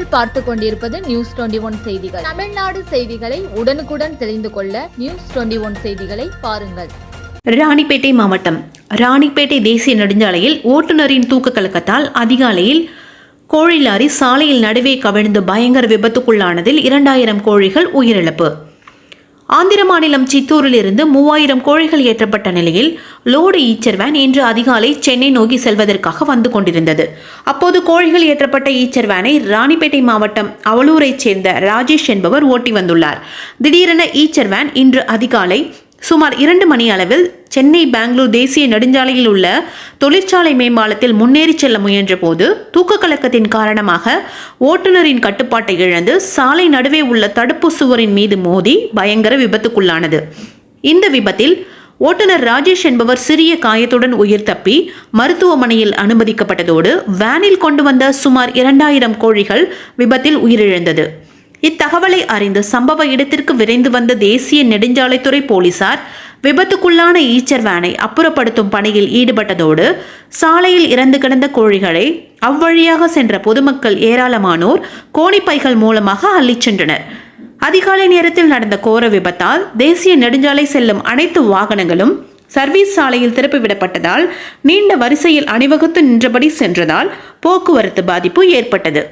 நீங்கள் பார்த்து கொண்டிருப்பது நியூஸ் டுவெண்டி ஒன் செய்திகள். தமிழ்நாடு செய்திகளை உடனுக்குடன் தெரிந்து கொள்ள நியூஸ் டுவெண்டி ஒன் செய்திகளை பாருங்கள். ராணிப்பேட்டை மாவட்டம். ராணிப்பேட்டை தேசிய நெடுஞ்சாலையில் ஓட்டுநரின் தூக்க கலக்கத்தால் அதிகாலையில் கோழி லாரி சாலையில் நடுவே கவிழ்ந்து பயங்கர விபத்துக்குள்ளானதில் இரண்டாயிரம் கோழிகள் உயிரிழப்பு. ஆந்திர மாநிலம் சித்தூரில் இருந்து மூவாயிரம் கோழிகள் ஏற்றப்பட்ட நிலையில் லோடு ஈச்சர் வேன் இன்று அதிகாலை சென்னை நோக்கி செல்வதற்காக வந்து கொண்டிருந்தது. அப்போது கோழிகள் ஏற்றப்பட்ட ஈச்சர் வேனை ராணிப்பேட்டை மாவட்டம் அவலூரைச் சேர்ந்த ராஜேஷ் என்பவர் ஓட்டி வந்துள்ளார். திடீரென ஈச்சர் வேன் இன்று அதிகாலை சுமார் இரண்டு மணி அளவில் சென்னை பெங்களூர் தேசிய நெடுஞ்சாலையில் உள்ள தொழிற்சாலை மேம்பாலத்தில் முன்னேறி செல்ல முயன்றபோது தூக்க கலக்கத்தின் காரணமாக ஓட்டுநரின் கட்டுப்பாட்டை இழந்து சாலை நடுவே உள்ள தடுப்பு சுவரின் மீது மோதி பயங்கர விபத்துக்குள்ளானது. இந்த விபத்தில் ஓட்டுநர் ராஜேஷ் என்பவர் சிறிய காயத்துடன் உயிர் தப்பி மருத்துவமனையில் அனுமதிக்கப்பட்டதோடு வேனில் கொண்டு வந்த சுமார் இரண்டாயிரம் கோழிகள் விபத்தில் உயிரிழந்தது. இத்தகவலை அறிந்து சம்பவ இடத்திற்கு விரைந்து வந்த தேசிய நெடுஞ்சாலைத்துறை போலீசார் விபத்துக்குள்ளான ஈச்சர் வேனை அப்புறப்படுத்தும் பணியில் ஈடுபட்டதோடு சாலையில் இறந்து கிடந்த கோழிகளை அவ்வழியாக சென்ற பொதுமக்கள் ஏராளமானோர் கோணிப்பைகள் மூலமாக அள்ளிச் சென்றனர். அதிகாலை நேரத்தில் நடந்த கோர விபத்தால் தேசிய நெடுஞ்சாலை செல்லும் அனைத்து வாகனங்களும் சர்வீஸ் சாலையில் திருப்பிவிடப்பட்டதால் நீண்ட வரிசையில் அணிவகுத்து நின்றபடி சென்றதால் போக்குவரத்து பாதிப்பு ஏற்பட்டது.